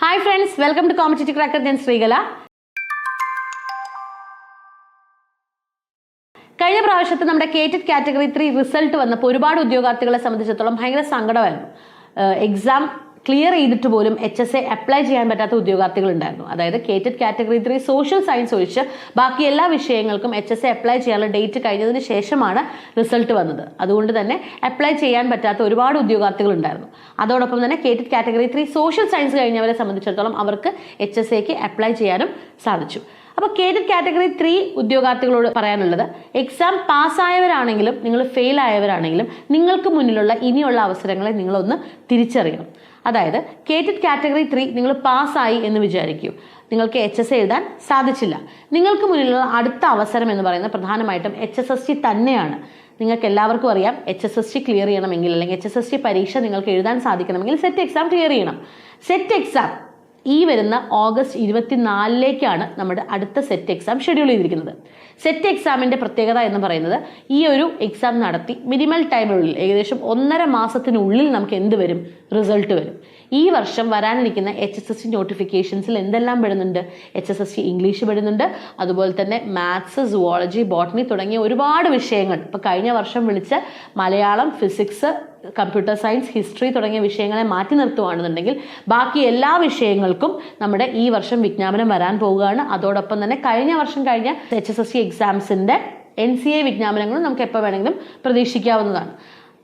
Hi friends welcome to competitive cracker ഞാൻ ശ്രീകല. കഴിഞ്ഞ പ്രാവശ്യത്തെ നമ്മുടെ കേറ്റഡ് കാറ്റഗറി ത്രീ റിസൾട്ട് വന്നപ്പോൾ ഒരുപാട് ഉദ്യോഗാർത്ഥികളെ സംബന്ധിച്ചിടത്തോളം ഭയങ്കര സങ്കടമായിരുന്നു. എക്സാം ക്ലിയർ ചെയ്തിട്ട് പോലും എച്ച് എസ് എ അപ്ലൈ ചെയ്യാൻ പറ്റാത്ത ഉദ്യോഗാർത്ഥികൾ ഉണ്ടായിരുന്നു അതായത് KTET category three social science ഒഴിച്ച് ബാക്കി എല്ലാ വിഷയങ്ങൾക്കും എച്ച് എസ് എ അപ്ലൈ ചെയ്യാനുള്ള ഡേറ്റ് കഴിഞ്ഞതിന് ശേഷമാണ് റിസൾട്ട് വന്നത്. അതുകൊണ്ട് തന്നെ അപ്ലൈ ചെയ്യാൻ പറ്റാത്ത ഒരുപാട് ഉദ്യോഗാർത്ഥികൾ ഉണ്ടായിരുന്നു അതോടൊപ്പം തന്നെ KTET category three social science കഴിഞ്ഞവരെ സംബന്ധിച്ചിടത്തോളം അവർക്ക് എച്ച് എസ് എക്ക് അപ്ലൈ ചെയ്യാനും സാധിച്ചു. അപ്പോൾ കേറ്റഡ് കാറ്റഗറി ത്രീ ഉദ്യോഗാർത്ഥികളോട് പറയാനുള്ളത് എക്സാം പാസ്സായവരാണെങ്കിലും നിങ്ങൾ ഫെയിൽ ആയവരാണെങ്കിലും നിങ്ങൾക്ക് മുന്നിലുള്ള ഇനിയുള്ള അവസരങ്ങളെ നിങ്ങളൊന്ന് തിരിച്ചറിയണം. അതായത് കേറ്റഡ് കാറ്റഗറി ത്രീ നിങ്ങൾ പാസ്സായി എന്ന് വിചാരിക്കൂ. നിങ്ങൾക്ക് എച്ച് എസ് എഴുതാൻ സാധിച്ചില്ല. നിങ്ങൾക്ക് മുന്നിലുള്ള അടുത്ത അവസരം എന്ന് പറയുന്നത് പ്രധാനമായിട്ടും എച്ച് എസ് എസ് ടി തന്നെയാണ്. നിങ്ങൾക്ക് എല്ലാവർക്കും അറിയാം H S S T clear ചെയ്യണമെങ്കിൽ അല്ലെങ്കിൽ എച്ച് എസ് എസ് ടി പരീക്ഷ നിങ്ങൾക്ക് എഴുതാൻ സാധിക്കണമെങ്കിൽ സെറ്റ് എക്സാം ക്ലിയർ ചെയ്യണം. സെറ്റ് എക്സാം ഈ വരുന്ന ഓഗസ്റ്റ് ഇരുപത്തിനാലിലേക്കാണ് നമ്മുടെ അടുത്ത സെറ്റ് എക്സാം ഷെഡ്യൂൾ ചെയ്തിരിക്കുന്നത്. സെറ്റ് എക്സാമിന്റെ പ്രത്യേകത എന്ന് പറയുന്നത് ഈ ഒരു എക്സാം നടത്തി മിനിമൽ ടൈമിനുള്ളിൽ ഏകദേശം ഒന്നര മാസത്തിനുള്ളിൽ നമുക്ക് എന്ത് വരും? റിസൾട്ട് വരും. ഈ വർഷം വരാനിരിക്കുന്ന എച്ച് എസ് എസ് സി നോട്ടിഫിക്കേഷൻസിൽ എന്തെല്ലാം പെടുന്നുണ്ട്? H S S C English പെടുന്നുണ്ട്. അതുപോലെ തന്നെ മാത്സ് സുവോളജി ബോട്ടണി തുടങ്ങിയ ഒരുപാട് വിഷയങ്ങൾ. ഇപ്പോൾ കഴിഞ്ഞ വർഷം വിളിച്ച Malayalam physics computer science history തുടങ്ങിയ വിഷയങ്ങളെ മാറ്റി നിർത്തുകയാണെന്നുണ്ടെങ്കിൽ ബാക്കി എല്ലാ വിഷയങ്ങൾക്കും നമ്മുടെ ഈ വർഷം വിജ്ഞാപനം വരാൻ പോവുകയാണ്. അതോടൊപ്പം തന്നെ കഴിഞ്ഞ വർഷം കഴിഞ്ഞ എച്ച് എസ് എസ് സി എക്സാംസിന്റെ എൻ സി എ വിജ്ഞാപനങ്ങളും നമുക്ക് എപ്പോൾ വേണമെങ്കിലും പ്രതീക്ഷിക്കാവുന്നതാണ്.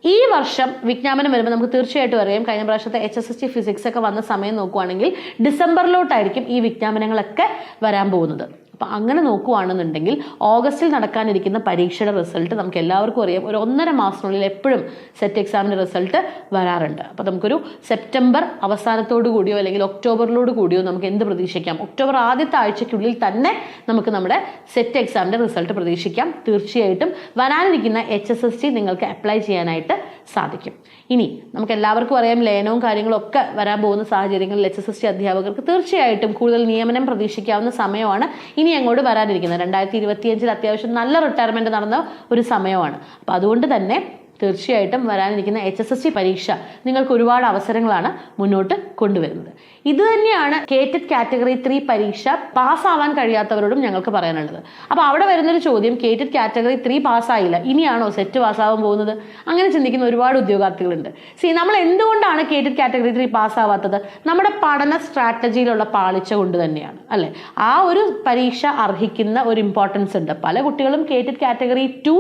ഈ വർഷം വിജ്ഞാപനം വരുമ്പോൾ നമുക്ക് തീർച്ചയായിട്ടും അറിയാം. കഴിഞ്ഞ പ്രാവശ്യത്തെ H S S T physics ഒക്കെ വന്ന സമയം നോക്കുവാണെങ്കിൽ ഡിസംബറിലോട്ടായിരിക്കും ഈ വിജ്ഞാപനങ്ങളൊക്കെ വരാൻ പോകുന്നത്. അപ്പം അങ്ങനെ നോക്കുകയാണെന്നുണ്ടെങ്കിൽ ഓഗസ്റ്റിൽ നടക്കാനിരിക്കുന്ന പരീക്ഷയുടെ റിസൾട്ട് നമുക്ക് എല്ലാവർക്കും അറിയാം. ഒരു ഒന്നര മാസത്തിനുള്ളിൽ എപ്പോഴും സെറ്റ് എക്സാമിന്റെ റിസൾട്ട് വരാറുണ്ട്. അപ്പോൾ നമുക്കൊരു സെപ്റ്റംബർ അവസാനത്തോടു കൂടിയോ അല്ലെങ്കിൽ ഒക്ടോബറിലോട് കൂടിയോ നമുക്ക് എന്ത് പ്രതീക്ഷിക്കാം? ഒക്ടോബർ ആദ്യത്തെ ആഴ്ചയ്ക്കുള്ളിൽ തന്നെ നമുക്ക് നമ്മുടെ സെറ്റ് എക്സാമിന്റെ റിസൾട്ട് പ്രതീക്ഷിക്കാം. തീർച്ചയായിട്ടും വരാനിരിക്കുന്ന എച്ച് നിങ്ങൾക്ക് അപ്ലൈ ചെയ്യാനായിട്ട് സാധിക്കും. ഇനി നമുക്ക് എല്ലാവർക്കും അറിയാം ലയനവും കാര്യങ്ങളും ഒക്കെ വരാൻ പോകുന്ന സാഹചര്യങ്ങളിൽ എച്ച് എസ് എസ് ടി അധ്യാപകർക്ക് തീർച്ചയായിട്ടും കൂടുതൽ നിയമനം പ്രതീക്ഷിക്കാവുന്ന സമയമാണ് ഇനി അങ്ങോട്ട് വരാനിരിക്കുന്നത്. രണ്ടായിരത്തി ഇരുപത്തിയഞ്ചിൽ അത്യാവശ്യം നല്ല റിട്ടയർമെന്റ് നടന്ന ഒരു സമയമാണ്. അപ്പോൾ അതുകൊണ്ട് തന്നെ തീർച്ചയായിട്ടും വരാനിരിക്കുന്ന എച്ച് എസ് എസ് ടി പരീക്ഷ നിങ്ങൾക്ക് ഒരുപാട് അവസരങ്ങളാണ് മുന്നോട്ട് കൊണ്ടുവരുന്നത്. ഇത് തന്നെയാണ് കേറ്റഡ് കാറ്റഗറി ത്രീ പരീക്ഷ പാസ്സാവാൻ കഴിയാത്തവരോടും ഞങ്ങൾക്ക് പറയാനുള്ളത്. അപ്പോൾ അവിടെ വരുന്നൊരു ചോദ്യം കേറ്റഡ് കാറ്റഗറി ത്രീ പാസ്സായില്ല ഇനിയാണോ സെറ്റ് പാസ്സാവാൻ പോകുന്നത്? അങ്ങനെ ചിന്തിക്കുന്ന ഒരുപാട് ഉദ്യോഗാർത്ഥികളുണ്ട്. സി നമ്മൾ എന്തുകൊണ്ടാണ് കേറ്റഡ് കാറ്റഗറി ത്രീ പാസ്സാവാത്തത്? നമ്മുടെ പഠന സ്ട്രാറ്റജിയിലുള്ള പാളിച്ച കൊണ്ട് തന്നെയാണ് അല്ലേ? ആ ഒരു പരീക്ഷ അർഹിക്കുന്ന ഒരു ഇമ്പോർട്ടൻസ് ഉണ്ട്. പല കുട്ടികളും കേറ്റഡ് കാറ്റഗറി ടു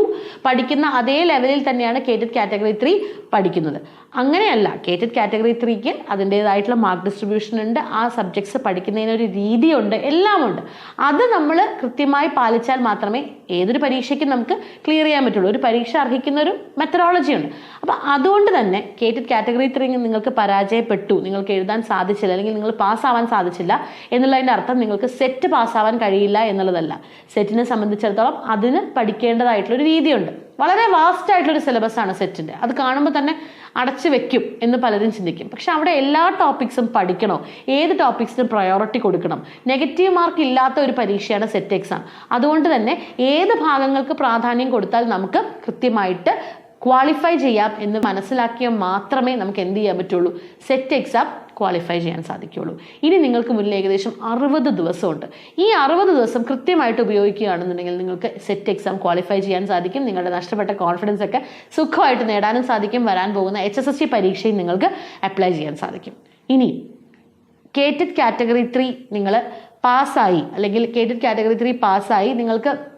പഠിക്കുന്ന അതേ ലെവലിൽ തന്നെയാണ് കേറ്റഡ് കാറ്റഗറി ത്രീ പഠിക്കുന്നത്. അങ്ങനെയല്ല കേറ്റഡ് കാറ്റഗറി ത്രീക്ക് അതിന്റേതായിട്ടുള്ള മാർക്ക് ഡിസ്ട്രിബ്യൂഷൻ ഉണ്ട് ആ സബ്ജക്ട്സ് പഠിക്കുന്നതിനൊരു രീതിയുണ്ട് എല്ലാമുണ്ട്. അത് നമ്മൾ കൃത്യമായി പാലിച്ചാൽ മാത്രമേ ഏതൊരു പരീക്ഷയ്ക്കും നമുക്ക് ക്ലിയർ ചെയ്യാൻ പറ്റുള്ളൂ. ഒരു പരീക്ഷ അർഹിക്കുന്ന ഒരു മെത്തഡോളജി ഉണ്ട്. അപ്പോൾ അതുകൊണ്ട് തന്നെ കേറ്റഡ് കാറ്റഗറി ത്രീ നിങ്ങൾക്ക് പരാജയപ്പെട്ടു നിങ്ങൾക്ക് എഴുതാൻ സാധിച്ചില്ല അല്ലെങ്കിൽ നിങ്ങൾ പാസ്സാവാൻ സാധിച്ചില്ല എന്നുള്ളതിന്റെ അർത്ഥം നിങ്ങൾക്ക് സെറ്റ് പാസ്സാവാൻ കഴിയില്ല എന്നുള്ളതല്ല. സെറ്റിനെ സംബന്ധിച്ചിടത്തോളം അതിന് പഠിക്കേണ്ടതായിട്ടുള്ള ഒരു രീതിയുണ്ട്. വളരെ വാസ്റ്റ് ആയിട്ടുള്ളൊരു സിലബസ് ആണ് സെറ്റിന്റെ അത് കാണുമ്പോൾ തന്നെ അടച്ചു വെക്കും എന്ന് പലരും ചിന്തിക്കും. പക്ഷെ അവിടെ എല്ലാ ടോപ്പിക്സും പഠിക്കണോ? ഏത് ടോപ്പിക്സിനും പ്രയോറിറ്റി കൊടുക്കണം? നെഗറ്റീവ് മാർക്ക് ഇല്ലാത്ത ഒരു പരീക്ഷയാണ് സെറ്റ് എക്സാം അതുകൊണ്ട് തന്നെ ഏത് ഭാഗങ്ങൾക്ക് പ്രാധാന്യം കൊടുത്താൽ നമുക്ക് കൃത്യമായിട്ട് ക്വാളിഫൈ ചെയ്യാം എന്ന് മനസ്സിലാക്കിയാൽ മാത്രമേ നമുക്ക് എന്ത് ചെയ്യാൻ പറ്റുള്ളൂ? സെറ്റ് എക്സാം ക്വാളിഫൈ ചെയ്യാൻ സാധിക്കുകയുള്ളൂ. ഇനി നിങ്ങൾക്ക് മുന്നിൽ ഏകദേശം അറുപത് ദിവസമുണ്ട്. ഈ അറുപത് ദിവസം കൃത്യമായിട്ട് ഉപയോഗിക്കുകയാണെന്നുണ്ടെങ്കിൽ നിങ്ങൾക്ക് സെറ്റ് എക്സാം ക്വാളിഫൈ ചെയ്യാൻ സാധിക്കും. നിങ്ങളുടെ നഷ്ടപ്പെട്ട കോൺഫിഡൻസ് ഒക്കെ സുഖമായിട്ട് നേടാനും സാധിക്കും. വരാൻ പോകുന്ന എച്ച് എസ് എസ് സി പരീക്ഷയും നിങ്ങൾക്ക് അപ്ലൈ ചെയ്യാൻ സാധിക്കും. ഇനി കേറ്റഡ് കാറ്റഗറി ത്രീ നിങ്ങൾ പാസ്സായി അല്ലെങ്കിൽ കേറ്റഡ് കാറ്റഗറി ത്രീ പാസ്സായി നിങ്ങൾക്ക്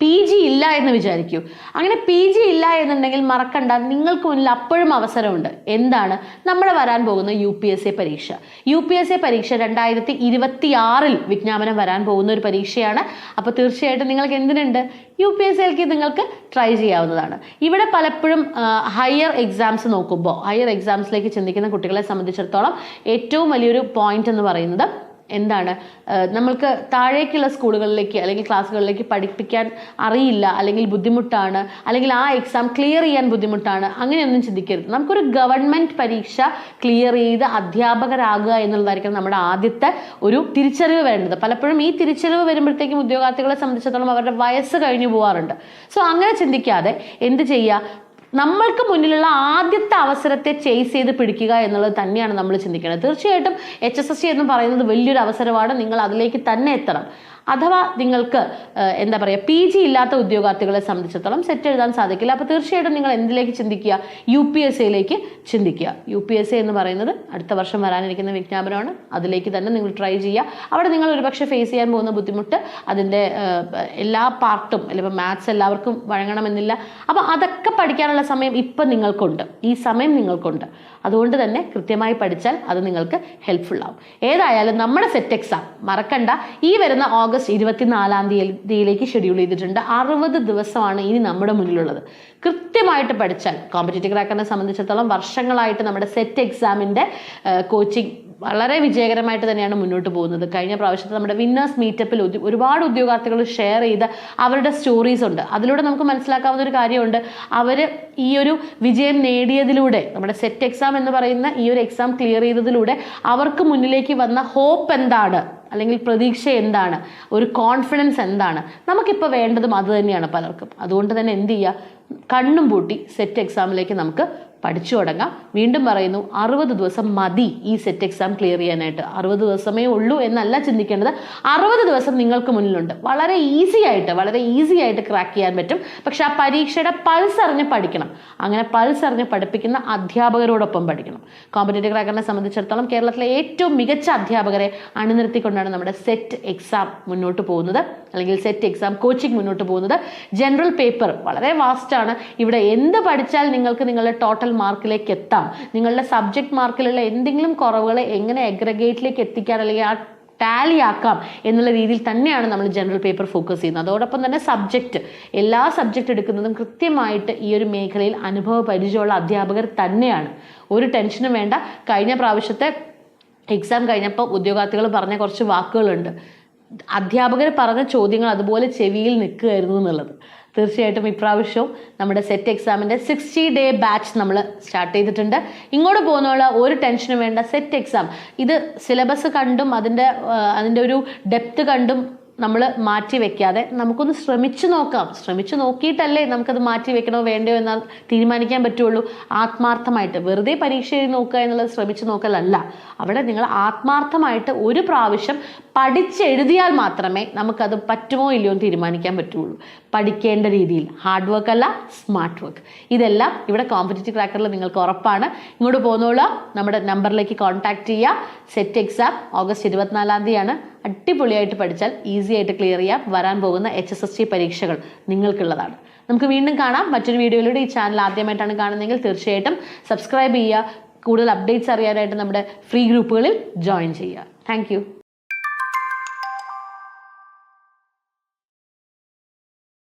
പി ജി ഇല്ല എന്ന് വിചാരിക്കൂ. അങ്ങനെ പി ജി ഇല്ല എന്നുണ്ടെങ്കിൽ മറക്കണ്ട. നിങ്ങൾക്ക് മുന്നിൽ അപ്പോഴും അവസരമുണ്ട്. എന്താണ്? നമ്മൾ വരാൻ പോകുന്ന യു പി എസ് എ പരീക്ഷ. യു പി എസ് എ പരീക്ഷ രണ്ടായിരത്തി ഇരുപത്തി ആറിൽ വിജ്ഞാപനം വരാൻ പോകുന്ന ഒരു പരീക്ഷയാണ്. അപ്പോൾ തീർച്ചയായിട്ടും നിങ്ങൾക്ക് എന്തിനുണ്ട്? യു പി എസ് സിയിലേക്ക് നിങ്ങൾക്ക് ട്രൈ ചെയ്യാവുന്നതാണ്. ഇവിടെ പലപ്പോഴും ഹയർ എക്സാംസ് നോക്കുമ്പോൾ ഹയർ എക്സാംസിലേക്ക് ചിന്തിക്കുന്ന കുട്ടികളെ സംബന്ധിച്ചിടത്തോളം ഏറ്റവും വലിയൊരു പോയിന്റ് എന്ന് പറയുന്നത് എന്താണ്? നമ്മൾക്ക് താഴേക്കുള്ള സ്കൂളുകളിലേക്ക് അല്ലെങ്കിൽ ക്ലാസ്സുകളിലേക്ക് പഠിപ്പിക്കാൻ അറിയില്ല അല്ലെങ്കിൽ ബുദ്ധിമുട്ടാണ് അല്ലെങ്കിൽ ആ എക്സാം ക്ലിയർ ചെയ്യാൻ ബുദ്ധിമുട്ടാണ് അങ്ങനെയൊന്നും ചിന്തിക്കരുത്. നമുക്കൊരു ഗവൺമെന്റ് പരീക്ഷ ക്ലിയർ ചെയ്ത് അധ്യാപകരാകുക എന്നുള്ളതായിരിക്കും നമ്മുടെ ആദ്യത്തെ ഒരു തിരിച്ചറിവ് വേണ്ടത്. പലപ്പോഴും ഈ തിരിച്ചറിവ് വരുമ്പോഴത്തേക്കും ഉദ്യോഗാർത്ഥികളെ സംബന്ധിച്ചിടത്തോളം അവരുടെ വയസ്സ് കഴിഞ്ഞു പോകാറുണ്ട് സോ അങ്ങനെ ചിന്തിക്കാതെ എന്ത് ചെയ്യുക? നമ്മൾക്ക് മുന്നിലുള്ള ആദ്യത്തെ അവസരത്തെ ചേസ് ചെയ്ത് പിടിക്കുക എന്നുള്ളത് തന്നെയാണ് നമ്മൾ ചിന്തിക്കുന്നത് തീർച്ചയായിട്ടും എച്ച് എസ് എസ് സി എന്ന് പറയുന്നത് വലിയൊരു അവസരമാണ്. നിങ്ങൾ അതിലേക്ക് തന്നെ എത്തണം. അഥവാ നിങ്ങൾക്ക് എന്താ പറയുക പി ജി ഇല്ലാത്ത ഉദ്യോഗാർത്ഥികളെ സംബന്ധിച്ചിടത്തോളം സെറ്റ് എഴുതാൻ സാധിക്കില്ല. അപ്പോൾ തീർച്ചയായിട്ടും നിങ്ങൾ എന്തിലേക്ക് ചിന്തിക്കുക? യു പി എസ് സിയിലേക്ക് ചിന്തിക്കുക. യു പി എസ് സി എന്ന് പറയുന്നത് അടുത്ത വർഷം വരാനിരിക്കുന്ന വിജ്ഞാപനമാണ്. അതിലേക്ക് തന്നെ നിങ്ങൾ ട്രൈ ചെയ്യുക. അവിടെ നിങ്ങൾ ഒരുപക്ഷെ ഫേസ് ചെയ്യാൻ പോകുന്ന ബുദ്ധിമുട്ട് അതിന്റെ എല്ലാ പാർട്ടും അല്ലെങ്കിൽ മാത്സ് എല്ലാവർക്കും വഴങ്ങണമെന്നില്ല. അപ്പോൾ അതൊക്കെ പഠിക്കാനുള്ള സമയം ഇപ്പം നിങ്ങൾക്കുണ്ട്. ഈ സമയം നിങ്ങൾക്കുണ്ട്. അതുകൊണ്ട് തന്നെ കൃത്യമായി പഠിച്ചാൽ അത് നിങ്ങൾക്ക് ഹെൽപ്ഫുൾ ആവും. ഏതായാലും നമ്മുടെ സെറ്റ് എക്സാം മറക്കണ്ട. ഈ വരുന്ന ഓഗസ്റ്റ് ഇരുപത്തിനാലാം തീയതിയിലേക്ക് ഷെഡ്യൂൾ ചെയ്തിട്ടുണ്ട്. അറുപത് ദിവസമാണ് ഇനി നമ്മുടെ മുന്നിലുള്ളത്. കൃത്യമായിട്ട് പഠിച്ചാൽ കോമ്പറ്റേറ്റീവ് ക്രാക്കറിനെ സംബന്ധിച്ചിടത്തോളം വർഷങ്ങളായിട്ട് നമ്മുടെ സെറ്റ് എക്സാമിന്റെ കോച്ചിങ് വളരെ വിജയകരമായിട്ട് തന്നെയാണ് മുന്നോട്ട് പോകുന്നത്. കഴിഞ്ഞ പ്രാവശ്യത്തെ നമ്മുടെ വിന്നേഴ്സ് മീറ്റപ്പിൽ ഒരുപാട് ഉദ്യോഗാർത്ഥികൾ ഷെയർ ചെയ്ത അവരുടെ സ്റ്റോറീസ് ഉണ്ട്. അതിലൂടെ നമുക്ക് മനസ്സിലാക്കാവുന്ന ഒരു കാര്യമുണ്ട്. അവർ ഈ ഒരു വിജയം നേടിയതിലൂടെ നമ്മുടെ സെറ്റ് എക്സാം എന്ന് പറയുന്ന ഈ ഒരു എക്സാം ക്ലിയർ ചെയ്തതിലൂടെ അവർക്ക് മുന്നിലേക്ക് വന്ന ഹോപ്പ് എന്താണ്? അല്ലെങ്കിൽ പ്രതീക്ഷ എന്താണ്? ഒരു കോൺഫിഡൻസ് എന്താണ്? നമുക്കിപ്പോൾ വേണ്ടതും അത് തന്നെയാണ് പലർക്കും. അതുകൊണ്ട് തന്നെ എന്ത് ചെയ്യുക? കണ്ണും പൂട്ടി സെറ്റ് എക്സാമിലേക്ക് നമുക്ക് പഠിച്ചു തുടങ്ങാം. വീണ്ടും പറയുന്നു അറുപത് ദിവസം മതി ഈ സെറ്റ് എക്സാം ക്ലിയർ ചെയ്യാനായിട്ട്. അറുപത് ദിവസമേ ഉള്ളൂ എന്നല്ല ചിന്തിക്കേണ്ടത്. അറുപത് ദിവസം നിങ്ങൾക്ക് മുന്നിലുണ്ട്. വളരെ ഈസി ആയിട്ട് വളരെ ഈസി ആയിട്ട് ക്രാക്ക് ചെയ്യാൻ പറ്റും. പക്ഷെ ആ പരീക്ഷയുടെ പൾസ് അറിഞ്ഞ് പഠിക്കണം. അങ്ങനെ പൾസ് അറിഞ്ഞ് പഠിപ്പിക്കുന്ന അധ്യാപകരോടൊപ്പം പഠിക്കണം. കോമ്പറ്റേറ്റീവ് ക്രാക്കറിനെ സംബന്ധിച്ചിടത്തോളം കേരളത്തിലെ ഏറ്റവും മികച്ച അധ്യാപകരെ അണിനിർത്തിക്കൊണ്ടാണ് നമ്മുടെ സെറ്റ് എക്സാം മുന്നോട്ട് പോകുന്നത്. അല്ലെങ്കിൽ സെറ്റ് എക്സാം കോച്ചിങ് മുന്നോട്ട് പോകുന്നത്. ജനറൽ പേപ്പർ വളരെ വാസ്റ്റാണ് ഇവിടെ എന്ത് പഠിച്ചാൽ നിങ്ങൾക്ക് നിങ്ങളുടെ ടോട്ടൽ മാർക്കിലേക്ക് എത്താം. നിങ്ങളുടെ സബ്ജക്ട് മാർക്കിലുള്ള എന്തെങ്കിലും കുറവുകളെ എങ്ങനെ എഗ്രഗേറ്റിലേക്ക് എത്തിക്കാൻ അല്ലെങ്കിൽ ആ ടാലി ആക്കാം എന്നുള്ള രീതിയിൽ തന്നെയാണ് നമ്മൾ ജനറൽ പേപ്പർ ഫോക്കസ് ചെയ്യുന്നത്. അതോടൊപ്പം തന്നെ സബ്ജക്റ്റ് എല്ലാ സബ്ജക്റ്റ് എടുക്കുന്നതും കൃത്യമായിട്ട് ഈ ഒരു മേഖലയിൽ അനുഭവ പരിചയമുള്ള അധ്യാപകർ തന്നെയാണ്. ഒരു ടെൻഷനും വേണ്ട. കഴിഞ്ഞ പ്രാവശ്യത്തെ എക്സാം കഴിഞ്ഞപ്പോൾ ഉദ്യോഗാർത്ഥികൾ പറഞ്ഞ കുറച്ച് വാക്കുകളുണ്ട്. അധ്യാപകർ പറഞ്ഞ ചോദ്യങ്ങൾ അതുപോലെ ചെവിയിൽ നിൽക്കുകയായിരുന്നു എന്നുള്ളത്. തീർച്ചയായിട്ടും ഇപ്രാവശ്യവും നമ്മുടെ സെറ്റ് എക്സാമിന്റെ സിക്സ്റ്റി ഡേ ബാച്ച് നമ്മൾ സ്റ്റാർട്ട് ചെയ്തിട്ടുണ്ട്. ഇങ്ങോട്ട് പോകുന്നുള്ള ഒരു ടെൻഷനും വേണ്ട. സെറ്റ് എക്സാം ഇത് സിലബസ് കണ്ടും അതിന്റെ അതിന്റെ ഒരു ഡെപ്ത് കണ്ടും നമ്മൾ മാറ്റി വെക്കാതെ നമുക്കൊന്ന് ശ്രമിച്ചു നോക്കാം. ശ്രമിച്ചു നോക്കിയിട്ടല്ലേ നമുക്കത് മാറ്റി വെക്കണോ വേണ്ടയോ എന്നാൽ തീരുമാനിക്കാൻ പറ്റുള്ളൂ. ആത്മാർത്ഥമായിട്ട്. വെറുതെ പരീക്ഷ എഴുതി നോക്കുക എന്നുള്ളത് ശ്രമിച്ചു നോക്കലല്ല. അവിടെ നിങ്ങൾ ആത്മാർത്ഥമായിട്ട് ഒരു പ്രാവശ്യം പഠിച്ചെഴുതിയാൽ മാത്രമേ നമുക്കത് പറ്റുമോ ഇല്ലയോ എന്ന് തീരുമാനിക്കാൻ പറ്റുള്ളൂ. പഠിക്കേണ്ട രീതിയിൽ. ഹാർഡ് വർക്ക് അല്ല സ്മാർട്ട് വർക്ക് ഇതെല്ലാം ഇവിടെ കോമ്പറ്റേറ്റീവ് ക്രാക്കറിൽ നിങ്ങൾക്ക് ഉറപ്പാണ്. ഇങ്ങോട്ട് പോകുന്നോളൂ നമ്മുടെ നമ്പറിലേക്ക് കോൺടാക്ട് ചെയ്യുക. സെറ്റ് എക്സാം ഓഗസ്റ്റ് ഇരുപത്തിനാലാം തീയതിയാണ്. അടിപൊളിയായിട്ട് പഠിച്ചാൽ ഈസി ആയിട്ട് ക്ലിയർ ചെയ്യാം. വരാൻ പോകുന്ന എച്ച് എസ് എസ് ടി പരീക്ഷകൾ നിങ്ങൾക്കുള്ളതാണ്. നമുക്ക് വീണ്ടും കാണാം. മറ്റൊരു വീഡിയോയിലൂടെ ഈ ചാനൽ ആദ്യമായിട്ടാണ് കാണുന്നതെങ്കിൽ തീർച്ചയായിട്ടും സബ്സ്ക്രൈബ് ചെയ്യുക. കൂടുതൽ അപ്ഡേറ്റ്സ് അറിയാനായിട്ട് നമ്മുടെ ഫ്രീ ഗ്രൂപ്പുകളിൽ ജോയിൻ ചെയ്യുക. താങ്ക്